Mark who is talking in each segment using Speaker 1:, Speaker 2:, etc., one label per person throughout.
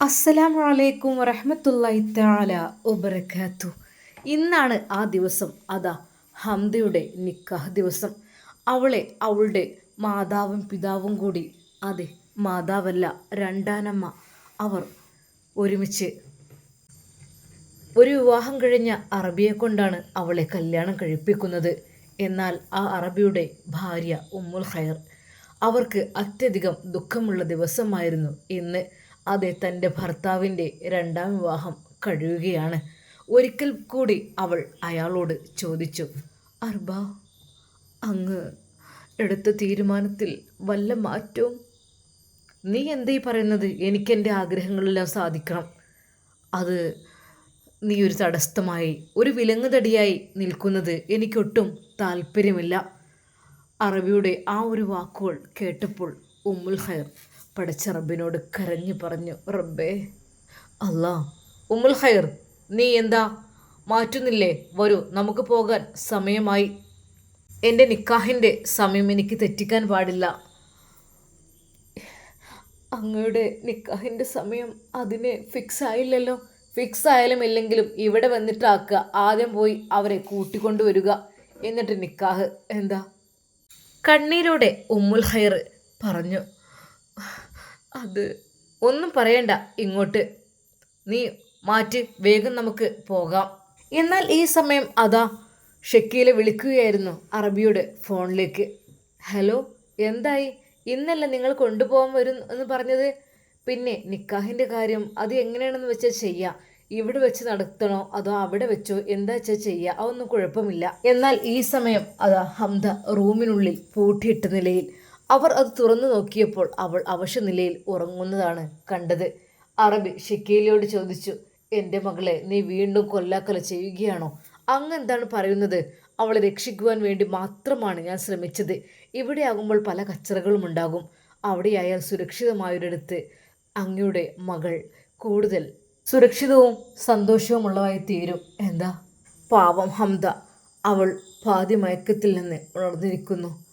Speaker 1: അസ്സലാമു അലൈക്കും വറഹമത്തല്ലായി താല വബറകാത്തു ഇന്നാണ് ആ ദിവസം. അതാ ഹംദയുടെ നിക്കാഹ് ദിവസം. അവളെ അവളുടെ മാതാവും പിതാവും കൂടി അതെ മാതാവല്ല രണ്ടാനമ്മ അവർ ഒരുമിച്ച് ഒരു വിവാഹം കഴിഞ്ഞ അറബിയെ കൊണ്ടാണ് അവളെ കല്യാണം കഴിപ്പിക്കുന്നത്. എന്നാൽ ആ അറബിയുടെ ഭാര്യ ഉമ്മുൽ ഖൈർ അവർക്ക് അത്യധികം ദുഃഖമുള്ള ദിവസമായിരുന്നു ഇന്ന്. അതെ തന്റെ ഭർത്താവിന്റെ രണ്ടാം വിവാഹം കഴിയുകയാണ്. ഒരിക്കൽ കൂടി അവൾ അയാളോട് ചോദിച്ചു അർബ അങ്ങ് എടുത്ത തീരുമാനത്തിൽ വല്ല മാറ്റവും? നീ എന്തീ പറയുന്നത്? എനിക്കെന്റെ ആഗ്രഹങ്ങളെല്ലാം സാധിക്കണം. അത് നീ ഒരു തടസ്സമായി ഒരു വിലങ്ങുതടിയായി നിൽക്കുന്നത് എനിക്കൊട്ടും താല്പര്യമില്ല. അറബിയുടെ ആ ഒരു വാക്കുകൾ കേട്ടപ്പോൾ ഉമ്മുൽ ഖൈർ പടച്ച റബ്ബിനോട് കരഞ്ഞു പറഞ്ഞു റബ്ബേ അല്ലാ ഉമ്മുൽ ഖൈർ നീ എന്താ? മാറ്റുന്നില്ലേ? വരൂ നമുക്ക് പോകാൻ സമയമായി. എന്റെ നിക്കാഹിന്റെ സമയം എനിക്ക് തെറ്റിക്കാൻ പാടില്ല. അങ്ങയുടെ നിക്കാഹിന്റെ സമയം അതിന് ഫിക്സ് ആയില്ലല്ലോ. ഫിക്സ് ആയാലും ഇല്ലെങ്കിലും ഇവിടെ വന്നിട്ടാക്കുക. ആദ്യം പോയി അവരെ കൂട്ടിക്കൊണ്ടുവരിക. എന്നിട്ട് നിക്കാഹ് എന്താ? കണ്ണീരോടെ ഉമ്മുൽ ഖൈർ പറഞ്ഞു അത് ഒന്നും പറയണ്ട ഇങ്ങോട്ട്. നീ മാറ്റി വേഗം നമുക്ക് പോകാം. എന്നാൽ ഈ സമയം അതാ ഷക്കീലെ വിളിക്കുകയായിരുന്നു അറബിയുടെ ഫോണിലേക്ക്. ഹലോ എന്തായി? ഇന്നല്ല നിങ്ങൾ കൊണ്ടുപോകാൻ വരും എന്ന് പറഞ്ഞത്? പിന്നെ നിക്കാഹിന്റെ കാര്യം അത് എങ്ങനെയാണെന്ന് വെച്ചാൽ ചെയ്യാം. ഇവിടെ വെച്ച് നടത്തണോ? അതോ അവിടെ വെച്ചോ? എന്താ വെച്ചാൽ ചെയ്യുക അതൊന്നും കുഴപ്പമില്ല. എന്നാൽ ഈ സമയം അതാ ഹംദ റൂമിനുള്ളിൽ പൂട്ടിയിട്ട നിലയിൽ അവർ അത് തുറന്നു നോക്കിയപ്പോൾ അവൾ അവശനിലയിൽ ഉറങ്ങുന്നതാണ് കണ്ടത്. അറബി ഷക്കീലയോട് ചോദിച്ചു എന്റെ മകളെ നീ വീണ്ടും കൊല്ലാക്കൊല ചെയ്യുകയാണോ? അങ്ങ് എന്താണ് പറയുന്നത്? അവളെ രക്ഷിക്കുവാൻ വേണ്ടി മാത്രമാണ് ഞാൻ ശ്രമിച്ചത്. ഇവിടെ ആകുമ്പോൾ പല കച്ചറകളും ഉണ്ടാകും. അവിടെയായാൽ സുരക്ഷിതമായൊരിടത്ത് അങ്ങയുടെ മകൾ കൂടുതൽ സുരക്ഷിതവും സന്തോഷവുമുള്ളതായി തീരും. എന്താ? പാവം ഹംദ. അവൾ പാതി മയക്കത്തിൽ നിന്ന് ഉണർന്നിരിക്കുന്നു.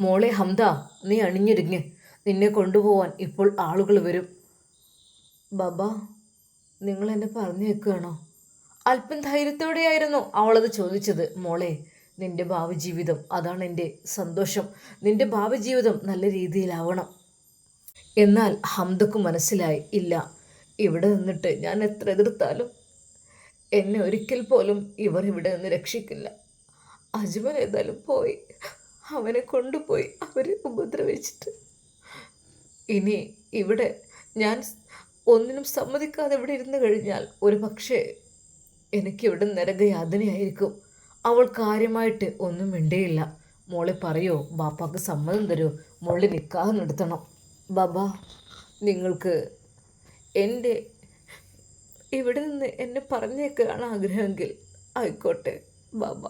Speaker 1: മോളെ ഹംദ നീ അണിഞ്ഞിരുങ്ങ്. നിന്നെ കൊണ്ടുപോവാൻ ഇപ്പോൾ ആളുകൾ വരും. ബാബ നിങ്ങൾ എന്നെ പറഞ്ഞു വെക്കുകയാണോ? അല്പം ധൈര്യത്തോടെയായിരുന്നു അവളത് ചോദിച്ചത്. മോളെ നിന്റെ ഭാവി ജീവിതം അതാണ് എന്റെ സന്തോഷം. നിന്റെ ഭാവി ജീവിതം നല്ല രീതിയിലാവണം. എന്നാൽ ഹംദക്ക് മനസ്സിലായി ഇല്ല ഇവിടെ നിന്നിട്ട് ഞാൻ എത്ര എതിർത്താലും എന്നെ ഒരിക്കൽ പോലും ഇവർ ഇവിടെ നിന്ന് രക്ഷിക്കില്ല. അജ്മൽ ഏതായാലും പോയി. അവനെ കൊണ്ടുപോയി അവർ ഉപദ്രവിച്ചിട്ട്. ഇനി ഇവിടെ ഞാൻ ഒന്നിനും സമ്മതിക്കാതെ ഇവിടെ ഇരുന്ന് കഴിഞ്ഞാൽ ഒരു പക്ഷേ എനിക്കിവിടെ നരകയാതനയായിരിക്കും അവൾ കാര്യമായിട്ട് ഒന്നും മിണ്ടേയില്ല. മോളെ പറയോ ബാപ്പാക്ക് സമ്മതം തരുമോ മോളെ നിൽക്കാതെ നടത്തണം. ബാബ നിങ്ങൾക്ക് എന്റെ ഇവിടെ നിന്ന് എന്നെ പറഞ്ഞേക്കാണ് ആഗ്രഹമെങ്കിൽ ആയിക്കോട്ടെ ബാബ.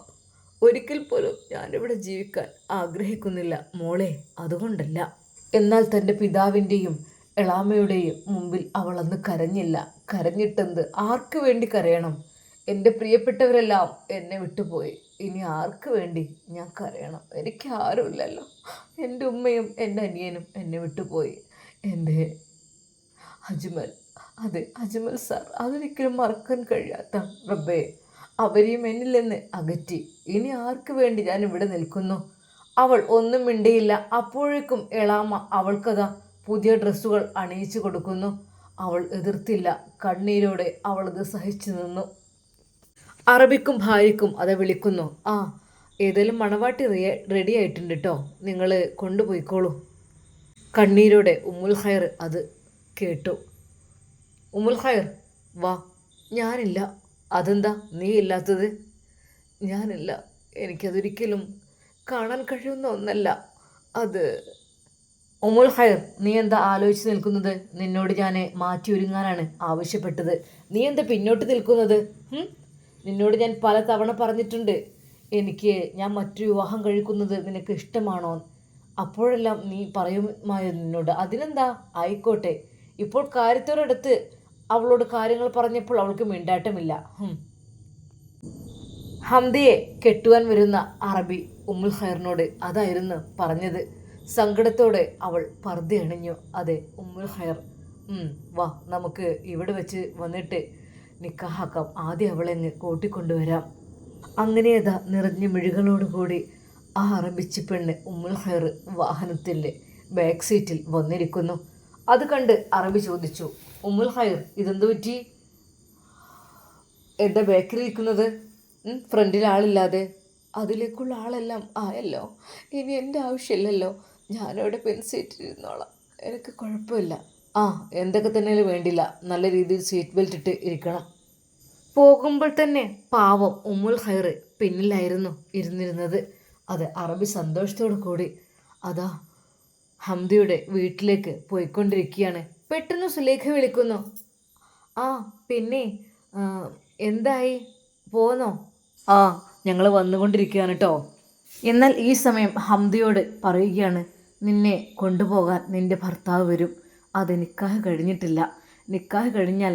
Speaker 1: ഒരിക്കൽ പോലും ഞാനിവിടെ ജീവിക്കാൻ ആഗ്രഹിക്കുന്നില്ല. മോളെ അതുകൊണ്ടല്ല. എന്നാൽ തന്റെ പിതാവിന്റെയും എളാമയുടെയും മുമ്പിൽ അവൾ അന്ന് കരഞ്ഞില്ല. കരഞ്ഞിട്ടെന്ത്? ആർക്ക് വേണ്ടി കരയണം? എന്റെ പ്രിയപ്പെട്ടവരെല്ലാം എന്നെ വിട്ടുപോയി. ഇനി ആർക്ക് വേണ്ടി ഞാൻ കരയണം? എനിക്ക് ആരുമില്ലല്ലോ. എന്റെ ഉമ്മയും എന്റെ അനിയനും എന്നെ വിട്ടുപോയി. എന്റെ അജ്മൽ അതെ അജ്മൽ സാർ അതൊരിക്കലും മറക്കാൻ കഴിയാത്ത റബ്ബേ. അവരെയും എന്നിൽ നിന്ന് അകറ്റി. ഇനി ആർക്ക് വേണ്ടി ഞാൻ ഇവിടെ നിൽക്കുന്നു? അവൾ ഒന്നും മിണ്ടിയില്ല. അപ്പോഴേക്കും എളാമ അവൾക്കതാ പുതിയ ഡ്രസ്സുകൾ അണിയിച്ചു കൊടുക്കുന്നു. അവൾ എതിർത്തില്ല. കണ്ണീരോടെ അവളത് സഹിച്ചു നിന്നു. അറബിക്കും ഭാര്യയ്ക്കും അത് വിളിക്കുന്നു. ആ ഏതെങ്കിലും മണവാട്ടി റെഡി ആയിട്ടുണ്ട് കേട്ടോ നിങ്ങൾ കൊണ്ടുപോയിക്കോളൂ. കണ്ണീരോടെ ഉമ്മുൽ ഖൈർ അത് കേട്ടു. ഉമ്മുൽ ഖൈർ വാ. ഞാനില്ല. അതെന്താ നീ ഇല്ലാത്തത്? ഞാനില്ല. എനിക്കതൊരിക്കലും കാണാൻ കഴിയുന്ന ഒന്നല്ല. അത് ഒമുൽ ഹയർ നീ എന്താ ആലോചിച്ച് നിൽക്കുന്നത്? നിന്നോട് ഞാൻ മാറ്റി ഒരുങ്ങാനാണ് ആവശ്യപ്പെട്ടത്. നീ എന്താ പിന്നോട്ട് നിൽക്കുന്നത്? നിന്നോട് ഞാൻ പല തവണ പറഞ്ഞിട്ടുണ്ട്. എനിക്ക് ഞാൻ മറ്റു വിവാഹം കഴിക്കുന്നത് നിനക്ക് ഇഷ്ടമാണോ? അപ്പോഴെല്ലാം നീ പറയുമായിരുന്നു നിന്നോട്. അതിനെന്താ? ആയിക്കോട്ടെ. ഇപ്പോൾ കാര്യത്തോടടുത്ത് അവളോട് കാര്യങ്ങൾ പറഞ്ഞപ്പോൾ അവൾക്ക് മിണ്ടാട്ടമില്ല. ഹംദയെ കെട്ടുവാൻ വരുന്ന അറബി ഉമ്മുൽ ഖൈറിനോട് അതായിരുന്നു പറഞ്ഞത്. സങ്കടത്തോടെ അവൾ പർദ്ദ അണിഞ്ഞു. അതെ ഉമ്മുൽ ഖൈർ. വാ നമുക്ക് ഇവിടെ വെച്ച് വന്നിട്ട് നിക്കാഹാക്കാം. ആദ്യം അവളെ കൂട്ടിക്കൊണ്ടുവരാം. അങ്ങനെ അതാ നിറഞ്ഞ മിഴികളോടുകൂടി ആ അറബിച്ച് പെണ്ണ് ഉമ്മുൽ ഹൈർ വാഹനത്തിന്റെ ബാക്ക് സീറ്റിൽ വന്നിരിക്കുന്നു. അത് കണ്ട് അറബി ചോദിച്ചു ഉമ്മുൽ ഹൈർ ഇതെന്ത് പറ്റി? എന്റെ ബേക്കറി ഇരിക്കുന്നത് ഫ്രണ്ടിൽ ആളില്ലാതെ. അതിലേക്കുള്ള ആളെല്ലാം ആയല്ലോ ഇനി എന്റെ ആവശ്യമില്ലല്ലോ ഞാനവിടെ പെൻ സീറ്റിൽ ഇരുന്നോളാം. എനിക്ക് കുഴപ്പമില്ല. ആ എന്തൊക്കെ തന്നെയാലും വേണ്ടില്ല നല്ല രീതിയിൽ സീറ്റ് ബെൽറ്റ് ഇട്ട് ഇരിക്കണം. പോകുമ്പോൾ തന്നെ പാവം ഉമ്മുൽ ഹൈർ പിന്നിലായിരുന്നു ഇരുന്നിരുന്നത്. അത് അറബി സന്തോഷത്തോടു കൂടി അതാ ഹംദയുടെ വീട്ടിലേക്ക് പോയിക്കൊണ്ടിരിക്കുകയാണ്. പെട്ടെന്ന് സുലേഖ വിളിക്കുന്നു. ആ പിന്നെ എന്തായി? പോന്നോ? ആ ഞങ്ങൾ വന്നുകൊണ്ടിരിക്കുകയാണ് കേട്ടോ എന്നാൽ ഈ സമയം ഹംദയോട് പറയുകയാണ് നിന്നെ കൊണ്ടുപോകാൻ നിന്റെ ഭർത്താവ് വരും. അത് നിക്കാഹ് കഴിഞ്ഞിട്ടില്ല. നിക്കാഹ് കഴിഞ്ഞാൽ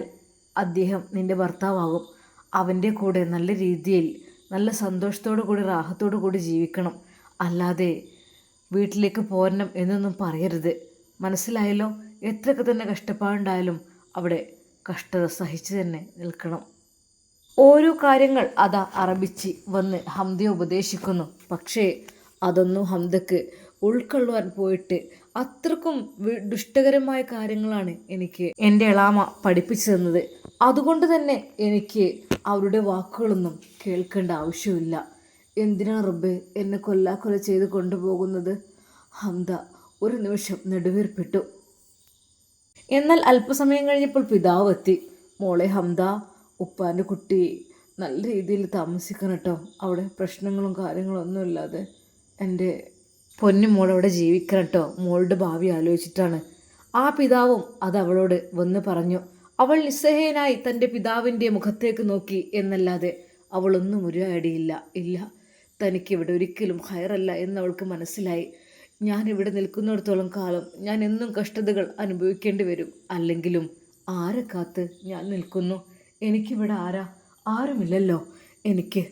Speaker 1: അദ്ദേഹം നിന്റെ ഭർത്താവാകും. അവന്റെ കൂടെ നല്ല രീതിയിൽ നല്ല സന്തോഷത്തോടു കൂടി റാഹത്തോടു കൂടി ജീവിക്കണം. അല്ലാതെ വീട്ടിലേക്ക് പോരണം എന്നൊന്നും പറയരുത്. മനസ്സിലായല്ലോ? എത്രയൊക്കെ തന്നെ കഷ്ടപ്പാടുണ്ടായാലും അവിടെ കഷ്ടത സഹിച്ച് തന്നെ നിൽക്കണം. ഓരോ കാര്യങ്ങൾ അതാ അറബിച്ച് വന്ന് ഹംദയെ ഉപദേശിക്കുന്നു. പക്ഷേ അതൊന്നും ഹംദക്ക് ഉൾക്കൊള്ളുവാൻ പോയിട്ട് അത്രക്കും ദുഷ്ടകരമായ കാര്യങ്ങളാണ് എനിക്ക് എന്റെ ഇളാമ പഠിപ്പിച്ചു തന്നത്. അതുകൊണ്ട് തന്നെ എനിക്ക് അവരുടെ വാക്കുകളൊന്നും കേൾക്കേണ്ട ആവശ്യമില്ല. എന്തിനാണ് റബ്ബെ എന്നെ കൊല്ലാക്കൊല ചെയ്ത് കൊണ്ടുപോകുന്നത്? ഹംദ ഒരു നിമിഷം നെടുവീർപ്പിട്ടു. എന്നാൽ അല്പസമയം കഴിഞ്ഞപ്പോൾ പിതാവ് എത്തി. മോളെ ഹംദ ഉപ്പാന്റെ കുട്ടി നല്ല രീതിയിൽ താമസിക്കണം കേട്ടോ അവിടെ പ്രശ്നങ്ങളും കാര്യങ്ങളും ഒന്നുമില്ലാതെ എന്റെ പൊന്നു മോളവിടെ ജീവിക്കണം കേട്ടോ മോളുടെ ഭാവി ആലോചിച്ചിട്ടാണ്. ആ പിതാവും അത് അവളോട് വന്ന് പറഞ്ഞു അവൾ നിസ്സഹേനായി തന്റെ പിതാവിന്റെ മുഖത്തേക്ക് നോക്കി എന്നല്ലാതെ അവളൊന്നും ഉരുവാടിയില്ല ഇല്ല തനിക്കിവിടെ ഒരിക്കലും ഹയറല്ല എന്നവൾക്ക് മനസ്സിലായി. ഞാൻ ഇവിടെ നിൽക്കുന്നിടത്തോളം കാലം ഞാൻ എന്നും കഷ്ടതകൾ അനുഭവിക്കേണ്ടി വരും. അല്ലെങ്കിലും ആരെ കാത്ത് ഞാൻ നിൽക്കുന്നു? എനിക്കിവിടെ ആരാ? ആരുമില്ലല്ലോ എനിക്ക്.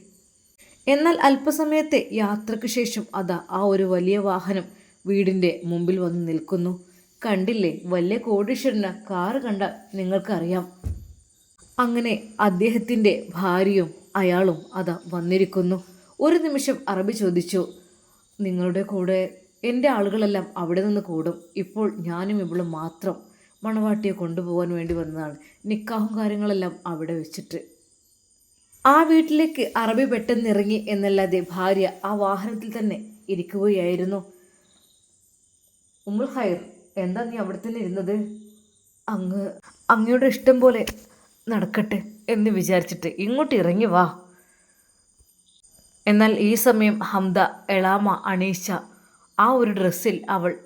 Speaker 1: എന്നാൽ അല്പസമയത്തെ യാത്രയ്ക്ക് ശേഷം അതാ ആ ഒരു വലിയ വാഹനം വീടിന്റെ മുമ്പിൽ വന്ന് നിൽക്കുന്നു. കണ്ടില്ലേ? വലിയ കോടീശ്വരന് കാറ് കണ്ട നിങ്ങൾക്കറിയാം. അങ്ങനെ അദ്ദേഹത്തിന്റെ ഭാര്യയും അയാളും അതാ വന്നിരിക്കുന്നു. ഒരു നിമിഷം അറബി ചോദിച്ചു നിങ്ങളുടെ കൂടെ എന്റെ ആളുകളെല്ലാം അവിടെ നിന്ന് കൂടും. ഇപ്പോൾ ഞാനും ഇവളും മാത്രം മണവാട്ടിയെ കൊണ്ടുപോകാൻ വേണ്ടി വന്നതാണ്. നിക്കാഹും കാര്യങ്ങളെല്ലാം അവിടെ വെച്ചിട്ട്. ആ വീട്ടിലേക്ക് അറബി പെട്ടെന്ന് ഇറങ്ങി എന്നല്ലാതെ ഭാര്യ ആ വാഹനത്തിൽ തന്നെ ഇരിക്കുകയായിരുന്നു. ഉമ്മുൽ ഹൈർ എന്താ നീ അവിടെ തന്നെ ഇരുന്നത്? അങ്ങ് അങ്ങയുടെ ഇഷ്ടം പോലെ നടക്കട്ടെ എന്ന് വിചാരിച്ചിട്ട് ഇങ്ങോട്ട് ഇറങ്ങി വാ. എന്നാൽ ഈ സമയം ഹംദ എളാമ അണീഷ ആ ഒരു ഡ്രസ്സിൽ അവൾ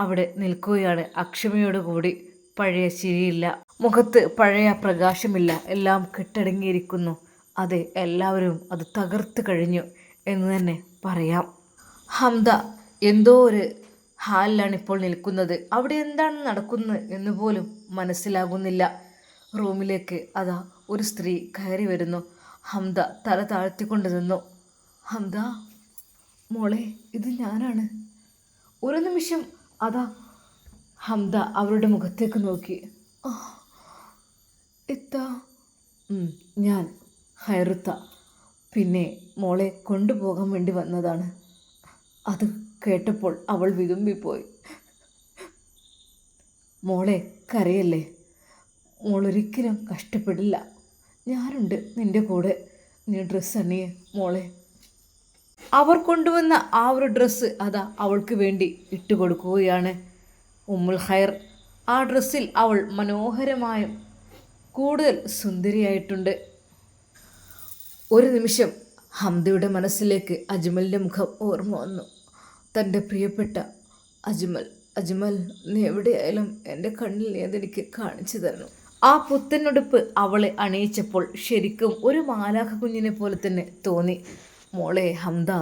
Speaker 1: അവിടെ നിൽക്കുകയാണ്. അക്ഷമയോടുകൂടി പഴയ ചിരിയില്ല. മുഖത്ത് പഴയ പ്രകാശമില്ല. എല്ലാം കെട്ടടങ്ങിയിരിക്കുന്നു. അതെ എല്ലാവരും അത് തകർത്ത് കഴിഞ്ഞു എന്ന് തന്നെ പറയാം. ഹംദ എന്തോ ഒരു ഹാലിലാണ് ഇപ്പോൾ നിൽക്കുന്നത്. അവിടെ എന്താണ് നടക്കുന്നത് എന്ന് പോലും മനസ്സിലാകുന്നില്ല. റൂമിലേക്ക് അതാ ഒരു സ്ത്രീ കയറി വരുന്നു. ഹംദ തല താഴ്ത്തിക്കൊണ്ട് നിന്നു. ഹംദ മോളെ ഇത് ഞാനാണ്. ഒരു നിമിഷം അതാ ഹംദ അവരുടെ മുഖത്തേക്ക് നോക്കി. എത്താ? ഞാൻ ഹൈറുത്ത. പിന്നെ മോളെ കൊണ്ടുപോകാൻ വേണ്ടി വന്നതാണ്. അത് കേട്ടപ്പോൾ അവൾ വിതുമ്പിപ്പോയി. മോളെ കരയല്ലേ? മോളൊരിക്കലും കഷ്ടപ്പെടില്ല. ഞാനുണ്ട് നിന്റെ കൂടെ. നീ ഡ്രസ്സ് അണിയേ മോളെ. അവർ കൊണ്ടുവന്ന ആ ഒരു ഡ്രസ്സ് അതാ അവൾക്ക് വേണ്ടി ഇട്ട് കൊടുക്കുകയാണ്. ഉമ്മുൽ ഹൈർ ആ ഡ്രസ്സിൽ അവൾ മനോഹരമായും കൂടുതൽ സുന്ദരിയായിട്ടുണ്ട്. ഒരു നിമിഷം ഹംദയുടെ മനസ്സിലേക്ക് അജ്മലിന്റെ മുഖം ഓർമ്മ വന്നു. തന്റെ പ്രിയപ്പെട്ട അജ്മൽ അജ്മൽ നീ എവിടെയായാലും എന്റെ കണ്ണിൽ നീ അതെനിക്ക് കാണിച്ചു തരണം. ആ പുത്തനുടുപ്പ് അവളെ അണിയിച്ചപ്പോൾ ശരിക്കും ഒരു മാലാഖ കുഞ്ഞിനെ പോലെ തന്നെ തോന്നി. മോളെ ഹംദ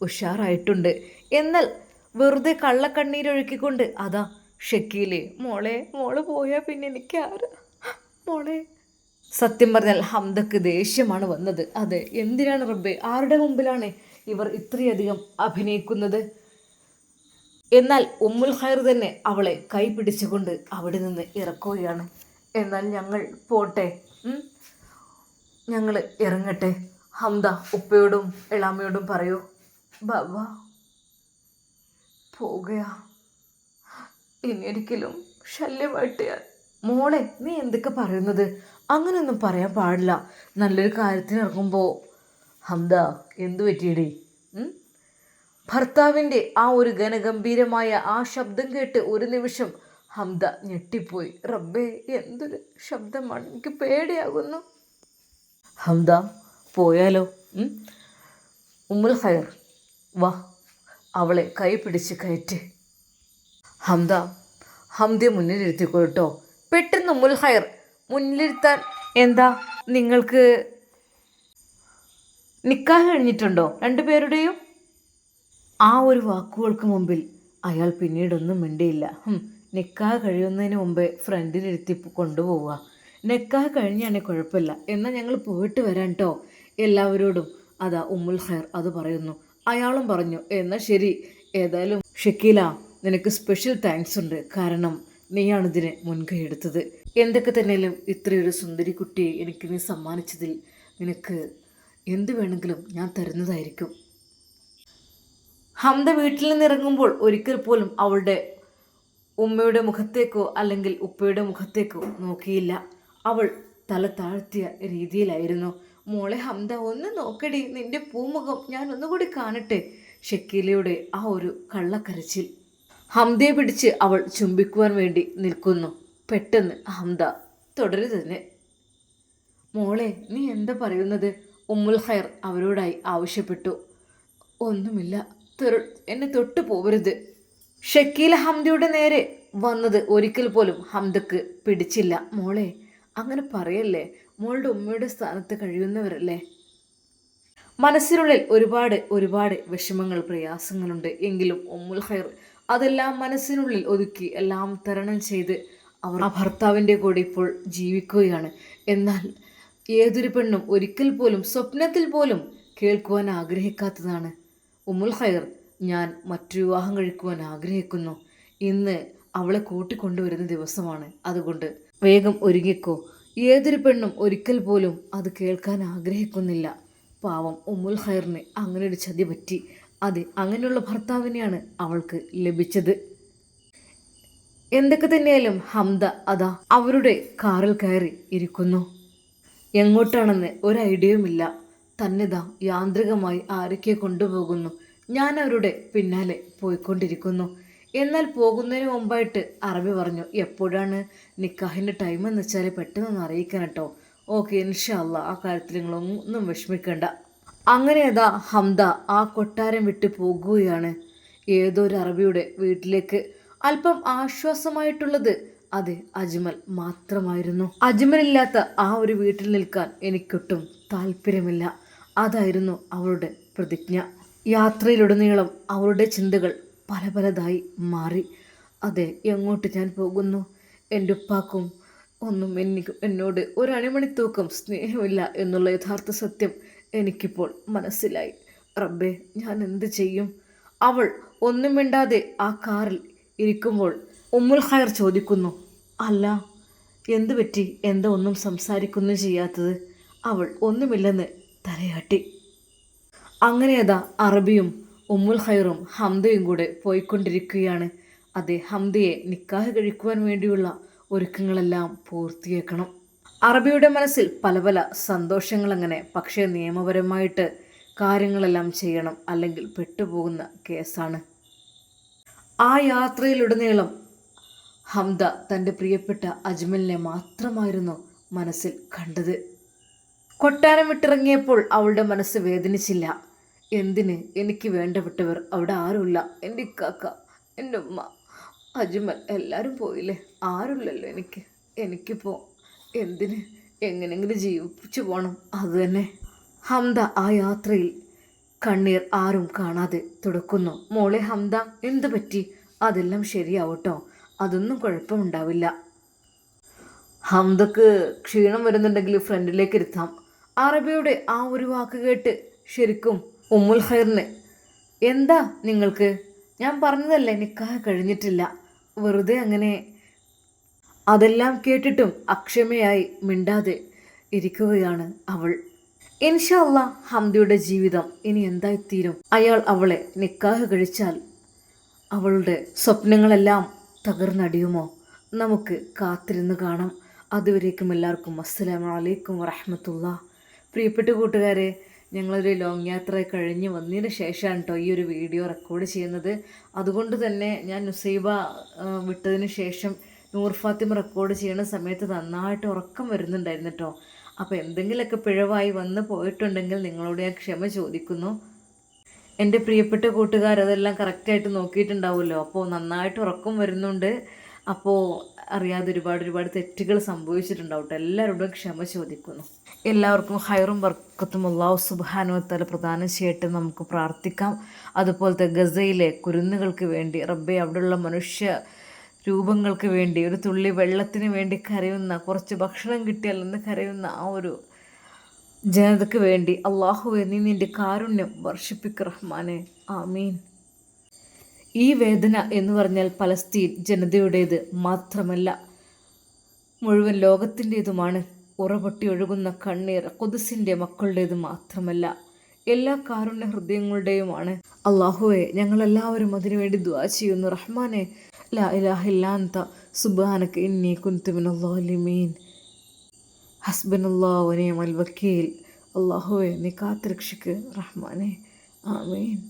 Speaker 1: ഉഷാറായിട്ടുണ്ട്. എന്നാൽ വെറുതെ കള്ളക്കണ്ണീരൊഴുക്കിക്കൊണ്ട് അതാ ഷക്കീലെ മോളെ മോൾ പോയാൽ പിന്നെ എനിക്ക് ആരാ? മോളെ. സത്യം പറഞ്ഞാൽ ഹംദക്ക് ദേഷ്യമാണ് വന്നത്. അതെ എന്തിനാണ് റബ്ബെ ആരുടെ മുമ്പിലാണ് ഇവർ ഇത്രയധികം അഭിനയിക്കുന്നത്? എന്നാൽ ഉമ്മുൽ ഖൈർ തന്നെ അവളെ കൈ പിടിച്ചുകൊണ്ട് അവിടെ നിന്ന് ഇറക്കുകയാണ്. എന്നാൽ ഞങ്ങൾ പോട്ടെ. ഞങ്ങൾ ഇറങ്ങട്ടെ. ഹംദ ഉപ്പയോടും എളാമയോടും പറയൂ. ബാബ പോകുകയാ ഇനിയൊരിക്കലും ശല്യമായിട്ട് മോളെ നീ എന്തൊക്കെ പറയുന്നത്? അങ്ങനെയൊന്നും പറയാൻ പാടില്ല. നല്ലൊരു കാര്യത്തിന് ഇറങ്ങുമ്പോൾ ഹംദ എന്തു പറ്റിയടി? ഭർത്താവിന്റെ ആ ഒരു ഘനഗംഭീരമായ ആ ശബ്ദം കേട്ട് ഒരു നിമിഷം ഹംദ ഞെട്ടിപ്പോയി. റബ്ബേ എന്തൊരു ശബ്ദമാണ്. എനിക്ക് പേടിയാകുന്നു. ഹംദ പോയാലോ? ഉമ്മുൽ ഖൈർ. വാ അവളെ കൈ പിടിച്ച് കയറ്റ്. ഹംദ ഹംദയെ മുന്നിലിരുത്തിക്കൊള്ളട്ടോ പെട്ടെന്ന് ഉമ്മുൽ ഖൈർ മുന്നിലിരുത്താൻ എന്താ നിങ്ങൾക്ക് നിക്കാഹ് കഴിഞ്ഞിട്ടുണ്ടോ രണ്ടുപേരുടെയും? ആ ഒരു വാക്കുകൾക്ക് മുമ്പിൽ അയാൾ പിന്നീടൊന്നും മിണ്ടിയില്ല. നിക്കാഹ് കഴിയുന്നതിന് മുമ്പേ ഫ്രണ്ടിലിരുത്തി കൊണ്ടുപോവുക. നിക്കാഹ് കഴിഞ്ഞാണെങ്കിൽ കുഴപ്പമില്ല. എന്നാൽ ഞങ്ങൾ പോയിട്ട് വരാൻ കേട്ടോ എല്ലാവരോടും. അതാ ഉമ്മുൽ ഖൈർ അത് പറയുന്നു. അയാളും പറഞ്ഞു എന്നാൽ ശരി. ഏതായാലും ഷക്കീല നിനക്ക് സ്പെഷ്യൽ താങ്ക്സ് ഉണ്ട്. കാരണം നീയാണ് ഇതിന് മുൻകൈ എടുത്തത്. എന്തൊക്കെ തന്നെയാലും ഇത്രയൊരു സുന്ദരി കുട്ടിയെ എനിക്ക് നീ സമ്മാനിച്ചതിൽ നിനക്ക് എന്ത് വേണമെങ്കിലും ഞാൻ തരുന്നതായിരിക്കും. ഹംദ വീട്ടിൽ നിന്ന് ഇറങ്ങുമ്പോൾ ഒരിക്കൽ പോലും അവളുടെ ഉമ്മയുടെ മുഖത്തേക്കോ അല്ലെങ്കിൽ ഉപ്പയുടെ മുഖത്തേക്കോ നോക്കിയില്ല. അവൾ തല താഴ്ത്തിയ രീതിയിലായിരുന്നു. മോളെ ഹംദ ഒന്ന് നോക്കടി. നിന്റെ പൂമുഖം ഞാൻ ഒന്നുകൂടി കാണട്ടെ ഷക്കീലയുടെ ആ ഒരു കള്ളക്കരച്ചിൽ. ഹംദയെ പിടിച്ച് അവൾ ചുംബിക്കുവാൻ വേണ്ടി നിൽക്കുന്നു. പെട്ടെന്ന് ഹംദ തുടരുതന്നെ. മോളെ നീ എന്താ പറയുന്നത്? ഉമ്മുൽ ഖൈർ അവരോടായി ആവശ്യപ്പെട്ടു. ഒന്നുമില്ല എന്നെ തൊട്ടു പോവരുത് ഷക്കീല ഹംദിയുടെ നേരെ വന്നത് ഒരിക്കൽ പോലും ഹംദക്ക് പിടിച്ചില്ല. മോളെ അങ്ങനെ പറയല്ലേ? മോളുടെ ഉമ്മയുടെ സ്ഥാനത്ത് കഴിയുന്നവരല്ലേ? മനസ്സിനുള്ളിൽ ഒരുപാട് ഒരുപാട് വിഷമങ്ങൾ പ്രയാസങ്ങളുണ്ട്. എങ്കിലും ഉമ്മുൽ ഖൈർ അതെല്ലാം മനസ്സിനുള്ളിൽ ഒതുക്കി എല്ലാം തരണം ചെയ്ത് അവർ ആ ഭർത്താവിന്റെ കൂടെ ഇപ്പോൾ ജീവിക്കുകയാണ്. എന്നാൽ ഏതൊരു പെണ്ണും ഒരിക്കൽ പോലും സ്വപ്നത്തിൽ പോലും കേൾക്കുവാൻ ആഗ്രഹിക്കാത്തതാണ് ഉമ്മുൽ ഖൈർ. ഞാൻ മറ്റു വിവാഹം കഴിക്കുവാൻ ആഗ്രഹിക്കുന്നു. ഇന്ന് അവളെ കൂട്ടിക്കൊണ്ടുവരുന്ന ദിവസമാണ്. അതുകൊണ്ട് വേഗം ഒരുങ്ങിക്കോ. ഏതൊരു പെണ്ണും ഒരിക്കൽ പോലും അത് കേൾക്കാൻ ആഗ്രഹിക്കുന്നില്ല. പാവം ഉമ്മുൽ ഖൈറിന് അങ്ങനെ ഒരു ചതി പറ്റി. അതെ അങ്ങനെയുള്ള ഭർത്താവിനെയാണ് അവൾക്ക് ലഭിച്ചത്. എന്തൊക്കെ തന്നെയാലും ഹംദ അതാ അവരുടെ കാറിൽ കയറി ഇരിക്കുന്നു. എങ്ങോട്ടാണെന്ന് ഒരു ഐഡിയയുമില്ല. തന്നെതാ യാന്ത്രികമായി ആരൊക്കെ കൊണ്ടുപോകുന്നു. ഞാൻ അവരുടെ പിന്നാലെ പോയിക്കൊണ്ടിരിക്കുന്നു. എന്നാൽ പോകുന്നതിന് മുമ്പായിട്ട് അറബി പറഞ്ഞു എപ്പോഴാണ് നിക്കാഹിന്റെ ടൈം എന്ന് വെച്ചാൽ പെട്ടെന്ന് അറിയിക്കണം കേട്ടോ ഓക്കെ ഇൻഷല്ല ആ കാര്യത്തിൽ നിങ്ങളൊന്നും വിഷമിക്കണ്ട. അങ്ങനെ അതാ ഹംദ ആ കൊട്ടാരം വിട്ട് പോകുകയാണ്. ഏതോ ഒരു അറബിയുടെ വീട്ടിലേക്ക്. അല്പം ആശ്വാസമായിട്ടുള്ളത് അതെ അജ്മൽ മാത്രമായിരുന്നു. അജ്മലില്ലാത്ത ആ ഒരു വീട്ടിൽ നിൽക്കാൻ എനിക്കൊട്ടും താല്പര്യമില്ല. അതായിരുന്നു അവളുടെ പ്രതിജ്ഞ. യാത്രയിലുടനീളം അവളുടെ ചിന്തകൾ പല പലതായി മാറി. അതെ എങ്ങോട്ട് ഞാൻ പോകുന്നു? എന്റെ ഉപ്പാക്കും ഒന്നും എനിക്ക് എന്നോട് ഒരണിമണിത്തൂക്കം സ്നേഹമില്ല എന്നുള്ള യഥാർത്ഥ സത്യം എനിക്കിപ്പോൾ മനസ്സിലായി. റബ്ബേ ഞാൻ എന്ത് ചെയ്യും? അവൾ ഒന്നും മിണ്ടാതെ ആ കാറിൽ ഇരിക്കുമ്പോൾ ഉമ്മുൽ ഖൈർ ചോദിക്കുന്നു അല്ല എന്തു പറ്റി? എന്താ ഒന്നും സംസാരിക്കുന്നു ചെയ്യാത്തത്? അവൾ ഒന്നുമില്ലെന്ന് തലയാട്ടി. അങ്ങനെ അതാ അറബിയും ഉമ്മുൽ ഖൈറും ഹംദയും കൂടെ പോയിക്കൊണ്ടിരിക്കുകയാണ്. അതെ ഹംദയെ നിക്കാഹ് കഴിക്കുവാൻ വേണ്ടിയുള്ള ഒരുക്കങ്ങളെല്ലാം പൂർത്തിയാക്കണം. അറബിയുടെ മനസ്സിൽ പല പല സന്തോഷങ്ങൾ അങ്ങനെ പക്ഷേ നിയമപരമായിട്ട് കാര്യങ്ങളെല്ലാം ചെയ്യണം അല്ലെങ്കിൽ പെട്ടുപോകുന്ന കേസാണ്. ആ യാത്രയിലുടനീളം ഹംദ തന്റെ പ്രിയപ്പെട്ട അജ്മലിനെ മാത്രമായിരുന്നു മനസ്സിൽ കണ്ടത്. കൊട്ടാരം വിട്ടിറങ്ങിയപ്പോൾ അവളുടെ മനസ്സ് വേദനിച്ചില്ല. എന്തിന് എനിക്ക് വേണ്ടപ്പെട്ടവർ അവിടെ ആരുമില്ല? എന്റെ ഇക്കാക്ക എന്റെ ഉമ്മ അജ്മൽ എല്ലാവരും പോയില്ലേ? ആരുമില്ലല്ലോ എനിക്ക്. എനിക്കിപ്പോൾ എന്തിന് എങ്ങനെങ്കിലും ജീവിച്ചു പോകണം അത് തന്നെ. ഹംദ ആ യാത്രയിൽ കണ്ണീർ ആരും കാണാതെ തുടക്കുന്നു. മോളെ ഹംദ എന്തു പറ്റി? അതെല്ലാം ശരിയാവട്ടോ. അതൊന്നും കുഴപ്പമുണ്ടാവില്ല. ഹംദക്ക് ക്ഷീണം വരുന്നുണ്ടെങ്കിൽ ഫ്രണ്ടിലേക്ക് ഇരുത്താം. അറബിയുടെ ആ ഒരു വാക്ക് കേട്ട് ശരിക്കും ഉമ്മുൽ ഖൈറിന് എന്താ നിങ്ങൾക്ക്? ഞാൻ പറഞ്ഞതല്ലേ നിക്കാഹ് കഴിഞ്ഞിട്ടില്ല. വെറുതെ അങ്ങനെ അതെല്ലാം കേട്ടിട്ടും അക്ഷമയായി മിണ്ടാതെ ഇരിക്കുകയാണ് അവൾ. ഇൻഷല്ല ഹംദയുടെ ജീവിതം ഇനി എന്തായിത്തീരും? അയാൾ അവളെ നിക്കാഹ് കഴിച്ചാൽ അവളുടെ സ്വപ്നങ്ങളെല്ലാം തകർന്നടിയുമോ? നമുക്ക് കാത്തിരുന്ന് കാണാം. അതുവരേക്കും എല്ലാവർക്കും അസ്സലാമു അലൈക്കും വറഹമത്തുള്ള പ്രിയപ്പെട്ട കൂട്ടുകാരെ ഞങ്ങളൊരു ലോങ് യാത്ര കഴിഞ്ഞ് വന്നതിന് ശേഷമാണ് കേട്ടോ ഈ ഒരു വീഡിയോ റെക്കോർഡ് ചെയ്യുന്നത്. അതുകൊണ്ട് തന്നെ ഞാൻ നുസൈബ വിട്ടതിന് ശേഷം നൂർ ഫാത്തിമ റെക്കോർഡ് ചെയ്യുന്ന സമയത്ത് നന്നായിട്ട് ഉറക്കം വരുന്നുണ്ടായിരുന്നു കേട്ടോ അപ്പോൾ എന്തെങ്കിലുമൊക്കെ പിഴവായി വന്ന് പോയിട്ടുണ്ടെങ്കിൽ നിങ്ങളോട് ഞാൻ ക്ഷമ ചോദിക്കുന്നു. എന്റെ പ്രിയപ്പെട്ട കൂട്ടുകാർ അതെല്ലാം കറക്റ്റായിട്ട് നോക്കിയിട്ടുണ്ടാവുമല്ലോ. അപ്പോൾ നന്നായിട്ട് ഉറക്കം വരുന്നുണ്ട്. അപ്പോൾ അറിയാതെ ഒരുപാട് ഒരുപാട് തെറ്റുകൾ സംഭവിച്ചിട്ടുണ്ടാവും കേട്ടോ എല്ലാവരോടും ക്ഷമ ചോദിക്കുന്നു. എല്ലാവർക്കും ഹൈറും വർക്കത്തും അള്ളാഹു സുബാനുവത്തല പ്രദാനം ചെയ്യട്ടെ നമുക്ക് പ്രാർത്ഥിക്കാം. അതുപോലത്തെ ഗസയിലെ കുരുന്നുകൾക്ക് വേണ്ടി റബ്ബെ അവിടെയുള്ള മനുഷ്യ രൂപങ്ങൾക്ക് വേണ്ടി ഒരു തുള്ളി വെള്ളത്തിന് വേണ്ടി കരയുന്ന കുറച്ച് ഭക്ഷണം കിട്ടിയാൽ എന്ന് കരയുന്ന ആ ഒരു ജനതയ്ക്ക് വേണ്ടി അള്ളാഹുവെ നീ നിന്റെ കാരുണ്യം വർഷിപ്പിക്ക് റഹ്മാനെ. ആമീൻ. ഈ വേദന എന്ന് പറഞ്ഞാൽ പലസ്തീൻ ജനതയുടേത് മാത്രമല്ല മുഴുവൻ ലോകത്തിന്റേതുമാണ്. ഉറപൊട്ടി ഒഴുകുന്ന കണ്ണീർ കൊതുസിന്റെ മക്കളുടേത് മാത്രമല്ല എല്ലാ കാരുണ്യ ഹൃദയങ്ങളുടെയുമാണ് അള്ളാഹുവെ ഞങ്ങളെല്ലാവരും അതിനുവേണ്ടി ദ്വാ ചെയ്യുന്നു. റഹ്മാനെ ലാ ഇലാഹില്ലാന്ത സുബാനക്ക് ഇന്നി കുന്തുമിനല്ലാലിമീൻ ഹസ്ബനല്ലാ വനിയമൽ വക്കീൽ. അള്ളാഹുവെ നീ കാത്തുരക്ഷിക്ക്. റഹ്മാനെ ആമീൻ.